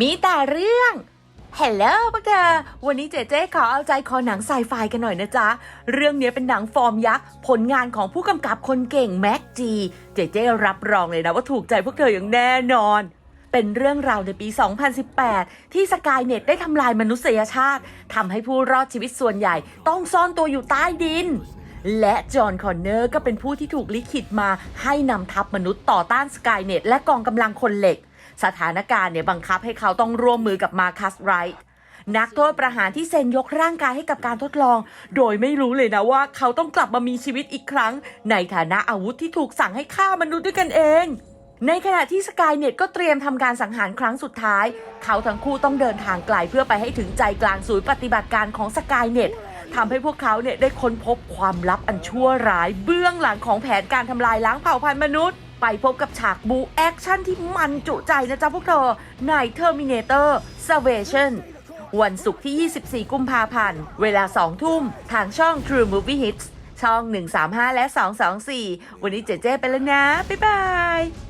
มีแต่เรื่องเฮลโลพวกเธอวันนี้เจเจ๊ขอเอาใจคอหนังไซไฟกันหน่อยนะจ๊ะ เรื่องนี้เป็นหนังฟอร์มยักษ์ ผลงานของผู้กำกับคนเก่งแม็กจี เจเจ๊รับรองเลยนะว่าถูกใจพวกเธออย่างแน่นอน เป็นเรื่องราวในปี 2018 ที่สกายเน็ตได้ทำลายมนุษยชาติทำให้ผู้รอดชีวิตส่วนใหญ่ต้องซ่อนตัวอยู่ใต้ดิน และจอห์นคอนเนอร์ก็เป็นผู้ที่ถูกลิขิตมาให้นำทัพมนุษย์ต่อต้านสกายเน็ตและกองกำลังคนเหล็ก สถานการณ์เนี่ยบังคับให้เขาต้องร่วมมือกับมาคัสไรท์นักโทษประหารที่เซ็นยกร่างกายให้กับการทดลอง โดยไม่รู้เลยนะว่าเขาต้องกลับมามีชีวิตอีกครั้ง ในฐานะอาวุธที่ถูกสั่งให้ฆ่ามนุษย์ด้วยกันเอง ในขณะที่สกายเน็ตก็เตรียมทำการสังหารครั้งสุดท้าย เขาทั้งคู่ต้องเดินทางไกลเพื่อไปให้ถึงใจกลางศูนย์ปฏิบัติการของสกายเน็ต ทำให้พวกเขาเนี่ยได้ค้นพบความลับอันชั่วร้าย เบื้องหลังของแผนการทำลายล้างเผ่าพันธุ์มนุษย์ ไปพบกับฉากบูแอคชั่นที่มันจุใจนะจ๊ะพวกเธอใน Terminator Salvation วันศุกร์ที่ 24 กุมภาพันธ์ เวลา 2 ทุ่ม ทางช่อง True Movie Hits ช่อง 135 และ 224 วันนี้เจ๊เจ๊ไปแล้วนะ บ๊ายบาย